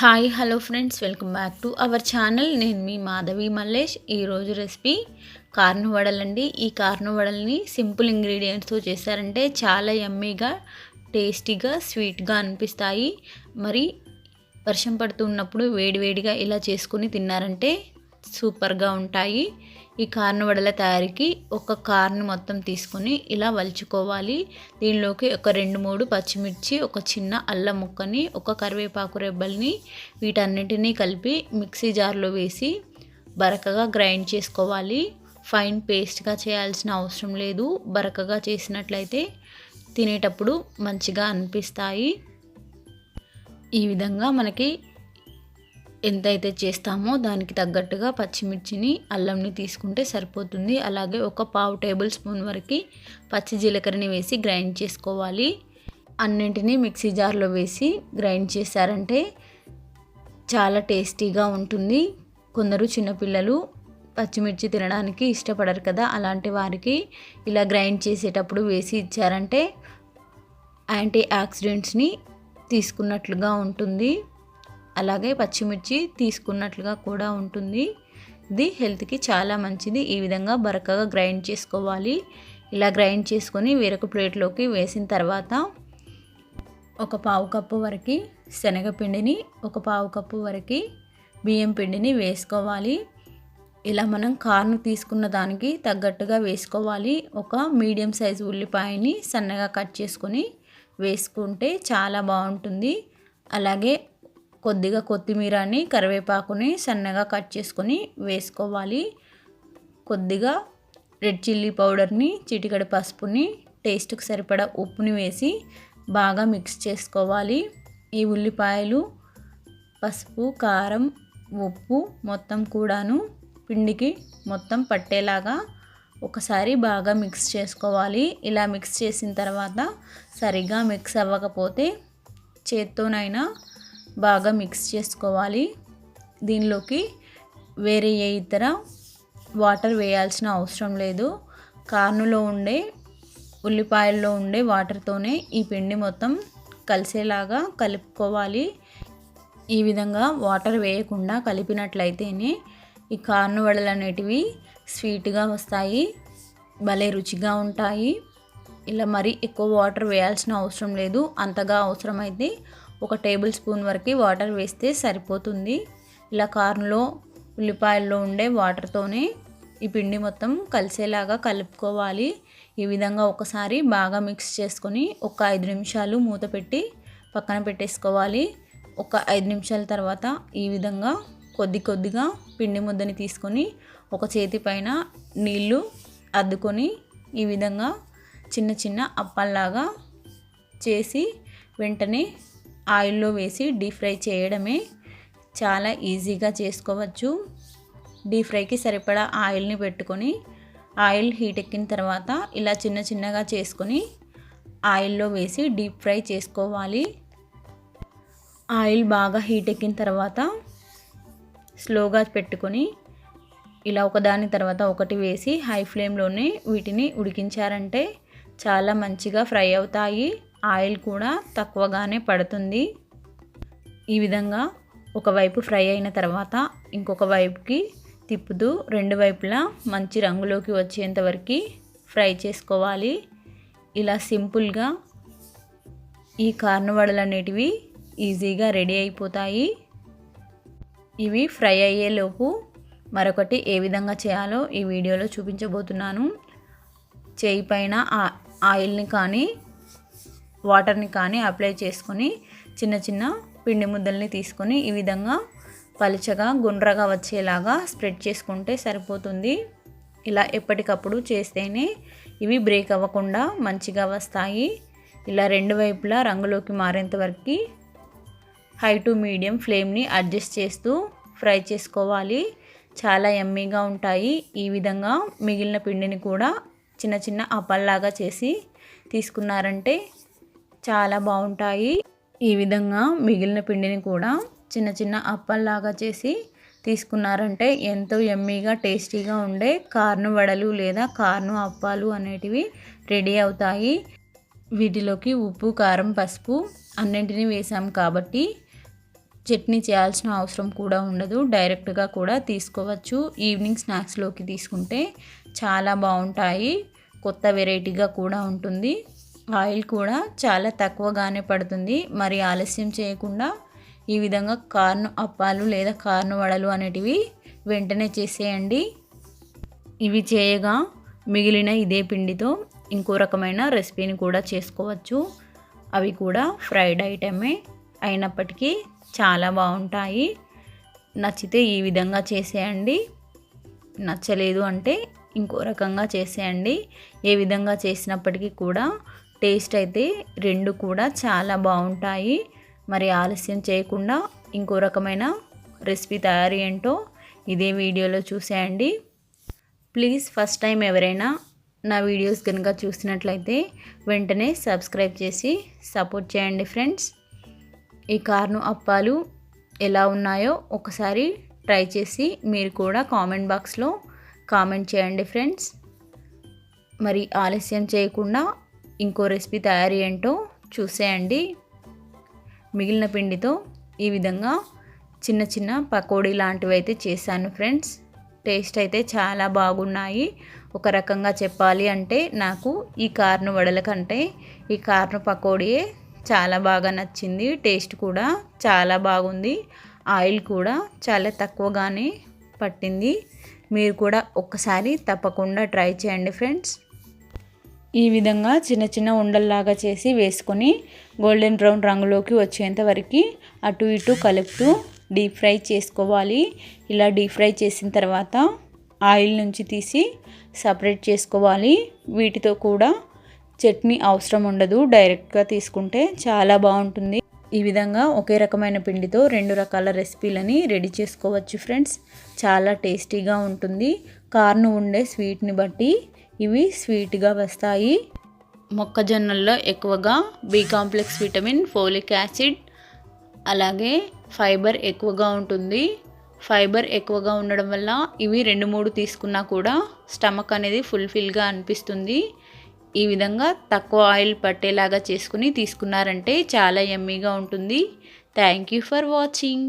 Hi hello friends welcome back to our channel. నేను మీ మాధవి మల్లేష్. ఈరోజు రెసిపీ కార్న్ వడలండి. ఈ కార్నవడల్ని సింపుల్ ఇంగ్రీడియంట్స్తో చేశారంటే చాలా యమ్మీగా టేస్టీగా స్వీట్గా అనిపిస్తాయి. మరి వర్షం పడుతున్నప్పుడు వేడివేడిగా ఇలా చేసుకుని తిన్నారంటే సూపర్గా ఉంటాయి. ఈ కార్న్ వడల తయారీకి ఒక కార్న్ మొత్తం తీసుకొని ఇలా వలుచుకోవాలి. దీనిలోకి ఒక రెండు మూడు పచ్చిమిర్చి ఒక చిన్న అల్లం ముక్కని ఒక కరివేపాకు రెబ్బల్ని వీటన్నిటినీ కలిపి మిక్సీ జార్లో వేసి బరకగా గ్రైండ్ చేసుకోవాలి. ఫైన్ పేస్ట్గా చేయాల్సిన అవసరం లేదు. బరకగా చేసినట్లయితే తినేటప్పుడు మంచిగా అనిపిస్తాయి. ఈ విధంగా మనకి ఎంతైతే చేస్తామో దానికి తగ్గట్టుగా పచ్చిమిర్చిని అల్లంని తీసుకుంటే సరిపోతుంది. అలాగే ఒక పావు టేబుల్ స్పూన్ వరకు పచ్చి జీలకర్రని వేసి గ్రైండ్ చేసుకోవాలి. అన్నింటినీ మిక్సీ జార్లో వేసి గ్రైండ్ చేశారంటే చాలా టేస్టీగా ఉంటుంది. కొందరు చిన్నపిల్లలు పచ్చిమిర్చి తినడానికి ఇష్టపడరు కదా అలాంటి వారికి ఇలా గ్రైండ్ చేసేటప్పుడు వేసి ఇచ్చారంటే యాంటీ ఆక్సిడెంట్స్ని తీసుకున్నట్లుగా ఉంటుంది. అలాగే పచ్చిమిర్చి తీసుకున్నట్లుగా కూడా ఉంటుంది. ఇది హెల్త్కి చాలా మంచిది. ఈ విధంగా బరకగా గ్రైండ్ చేసుకోవాలి. ఇలా గ్రైండ్ చేసుకొని వేరొక ప్లేట్లోకి వేసిన తర్వాత ఒక పావు కప్పు వరకు శనగపిండిని ఒక పావు కప్పు వరకు బియ్యం పిండిని వేసుకోవాలి. ఇలా మనం కార్ను తీసుకున్న దానికి తగ్గట్టుగా వేసుకోవాలి. ఒక మీడియం సైజు ఉల్లిపాయని సన్నగా కట్ చేసుకొని వేసుకుంటే చాలా బాగుంటుంది. అలాగే కొద్దిగా కొత్తిమీరని కరివేపాకుని సన్నగా కట్ చేసుకొని వేసుకోవాలి. కొద్దిగా రెడ్ చిల్లీ పౌడర్ని చిటికడ పసుపుని టేస్ట్కి సరిపడా ఉప్పుని వేసి బాగా మిక్స్ చేసుకోవాలి. ఈ ఉల్లిపాయలు పసుపు కారం ఉప్పు మొత్తం కూడాను పిండికి మొత్తం పట్టేలాగా ఒకసారి బాగా మిక్స్ చేసుకోవాలి. ఇలా మిక్స్ చేసిన తర్వాత సరిగా మిక్స్ అవ్వకపోతే చేత్తోనైనా బాగా మిక్స్ చేసుకోవాలి. దీనిలోకి వేరే ఏ ఇతర వాటర్ వేయాల్సిన అవసరం లేదు. కార్నులో ఉండే ఉల్లిపాయల్లో ఉండే వాటర్తోనే ఈ పిండి మొత్తం కలిసేలాగా కలుపుకోవాలి. ఈ విధంగా వాటర్ వేయకుండా కలిపినట్లయితేనే ఈ కార్ను వడలు అనేటివి స్వీట్గా వస్తాయి భలే రుచిగా ఉంటాయి. ఇలా మరి ఎక్కువ వాటర్ వేయాల్సిన అవసరం లేదు. అంతగా అవసరమైతే ఒక టేబుల్ స్పూన్ వరకు వాటర్ వేస్తే సరిపోతుంది. ఇలా కార్న్లో ఉల్లిపాయల్లో ఉండే వాటర్తోనే ఈ పిండి మొత్తం కలిసేలాగా కలుపుకోవాలి. ఈ విధంగా ఒకసారి బాగా మిక్స్ చేసుకొని ఒక ఐదు నిమిషాలు మూత పెట్టి పక్కన పెట్టేసుకోవాలి. ఒక ఐదు నిమిషాల తర్వాత ఈ విధంగా కొద్ది కొద్దిగా పిండి ముద్దని తీసుకొని ఒక చేతి పైన నీళ్ళు అద్దుకొని ఈ విధంగా చిన్న చిన్న అప్పల్లాగా చేసి వెంటనే ఆయిల్లో వేసి డీప్ ఫ్రై చేయడమే చాలా ఈజీగా చేసుకోవచ్చు. డీప్ ఫ్రైకి సరిపడా ఆయిల్ని పెట్టుకొని ఆయిల్ హీట్ ఎక్కిన తర్వాత ఇలా చిన్న చిన్నగా చేసుకొని ఆయిల్లో వేసి డీప్ ఫ్రై చేసుకోవాలి. ఆయిల్ బాగా హీట్ ఎక్కిన తర్వాత స్లోగా పెట్టుకొని ఇలా ఒకదాని తర్వాత ఒకటి వేసి హై ఫ్లేమ్లోనే వీటిని ఉడికించారంటే చాలా మంచిగా ఫ్రై అవుతాయి. ఆయిల్ కూడా తక్కువగానే పడుతుంది. ఈ విధంగా ఒకవైపు ఫ్రై అయిన తర్వాత ఇంకొక వైపుకి తిప్పుతూ రెండు వైపులా మంచి రంగులోకి వచ్చేంత వరకు ఫ్రై చేసుకోవాలి. ఇలా సింపుల్గా ఈ కార్నవడలు అనేటివి ఈజీగా రెడీ అయిపోతాయి. ఇవి ఫ్రై అయ్యేలోపు మరొకటి ఏ విధంగా చేయాలో ఈ వీడియోలో చూపించబోతున్నాను. చేయి పైన ఆయిల్ని కానీ వాటర్ని కానీ అప్లై చేసుకొని చిన్న చిన్న పిండి ముద్దల్ని తీసుకొని ఈ విధంగా పలుచగా గుండ్రగా వచ్చేలాగా స్ప్రెడ్ చేసుకుంటే సరిపోతుంది. ఇలా ఎప్పటికప్పుడు చేస్తేనే ఇవి బ్రేక్ అవ్వకుండా మంచిగా వస్తాయి. ఇలా రెండు వైపులా రంగులోకి మారేంత వరకు హై టు మీడియం ఫ్లేమ్ని అడ్జస్ట్ చేస్తూ ఫ్రై చేసుకోవాలి. చాలా ఎమ్మీగా ఉంటాయి. ఈ విధంగా మిగిలిన పిండిని కూడా చిన్న చిన్న అప్పల్లాగా చేసి తీసుకున్నారంటే చాలా బాగుంటాయి. ఈ విధంగా మిగిలిన పిండిని కూడా చిన్న చిన్న అప్పల్లాగా చేసి తీసుకున్నారంటే ఎంతో ఎమ్మీగా టేస్టీగా ఉండే కార్ను వడలు లేదా కార్ను అప్పాలు అనేటివి రెడీ అవుతాయి. వీటిలోకి ఉప్పు కారం పసుపు అన్నింటినీ వేసాం కాబట్టి చట్నీ చేయాల్సిన అవసరం కూడా ఉండదు. డైరెక్ట్గా కూడా తీసుకోవచ్చు. ఈవినింగ్ స్నాక్స్లోకి తీసుకుంటే చాలా బాగుంటాయి. కొత్త వెరైటీగా కూడా ఉంటుంది. ఆయిల్ కూడా చాలా తక్కువగానే పడుతుంది. మరి ఆలస్యం చేయకుండా ఈ విధంగా కార్న్ అప్పాలు లేదా కార్న్ వడలు అనేటివి వెంటనే చేసేయండి. ఇవి చేయగా మిగిలిన ఇదే పిండితో ఇంకో రకమైన రెసిపీని కూడా చేసుకోవచ్చు. అవి కూడా ఫ్రైడ్ ఐటమే అయినప్పటికీ చాలా బాగుంటాయి. నచ్చితే ఈ విధంగా చేసేయండి. నచ్చలేదు అంటే ఇంకో రకంగా చేసేయండి. ఏ విధంగా చేసినప్పటికీ కూడా టేస్ట్ అయితే రెండు కూడా చాలా బాగుంటాయి. మరి ఆలస్యం చేయకుండా ఇంకో రకమైన రెసిపీ తయారీ ఏంటో ఇదే వీడియోలో చూసేయండి. ప్లీజ్ ఫస్ట్ టైం ఎవరైనా నా వీడియోస్ కనుక చూసినట్లయితే వెంటనే సబ్స్క్రైబ్ చేసి సపోర్ట్ చేయండి ఫ్రెండ్స్. ఈ కార్ను అప్పాలు ఎలా ఉన్నాయో ఒకసారి ట్రై చేసి మీరు కూడా కామెంట్ బాక్స్లో కామెంట్ చేయండి ఫ్రెండ్స్. మరి ఆలస్యం చేయకుండా ఇంకో రెసిపీ తయారీ ఏంటో చూసేయండి. మిగిలిన పిండితో ఈ విధంగా చిన్న చిన్న పకోడీ లాంటివి అయితే చేశాను ఫ్రెండ్స్. టేస్ట్ అయితే చాలా బాగున్నాయి. ఒక రకంగా చెప్పాలి అంటే నాకు ఈ కార్ను వడల కంటే ఈ కార్ను పకోడీయే చాలా బాగా నచ్చింది. టేస్ట్ కూడా చాలా బాగుంది. ఆయిల్ కూడా చాలా తక్కువగానే పట్టింది. మీరు కూడా ఒక్కసారి తప్పకుండా ట్రై చేయండి ఫ్రెండ్స్. ఈ విధంగా చిన్న చిన్న ఉండల్లాగా చేసి వేసుకొని గోల్డెన్ బ్రౌన్ రంగులోకి వచ్చేంత వరకు అటు ఇటు కలుపుతూ డీప్ ఫ్రై చేసుకోవాలి. ఇలా డీప్ ఫ్రై చేసిన తర్వాత ఆయిల్ నుంచి తీసి సపరేట్ చేసుకోవాలి. వీటితో కూడా చట్నీ అవసరం ఉండదు. డైరెక్ట్గా తీసుకుంటే చాలా బాగుంటుంది. ఈ విధంగా ఒకే రకమైన పిండితో రెండు రకాల రెసిపీలని రెడీ చేసుకోవచ్చు ఫ్రెండ్స్. చాలా టేస్టీగా ఉంటుంది. కార్ను ఉండే స్వీట్ని బట్టి ఇవి స్వీట్గా వస్తాయి. మొక్కజొన్నల్లో ఎక్కువగా B complex vitamin folic acid అలాగే ఫైబర్ ఎక్కువగా ఉంటుంది. ఫైబర్ ఎక్కువగా ఉండడం వల్ల ఇవి రెండు మూడు తీసుకున్నా కూడా స్టమక్ అనేది ఫుల్ఫిల్గా అనిపిస్తుంది. ఈ విధంగా తక్కువ ఆయిల్ పట్టేలాగా చేసుకుని తీసుకున్నారంటే చాలా ఎమ్మీగా ఉంటుంది. Thank you for watching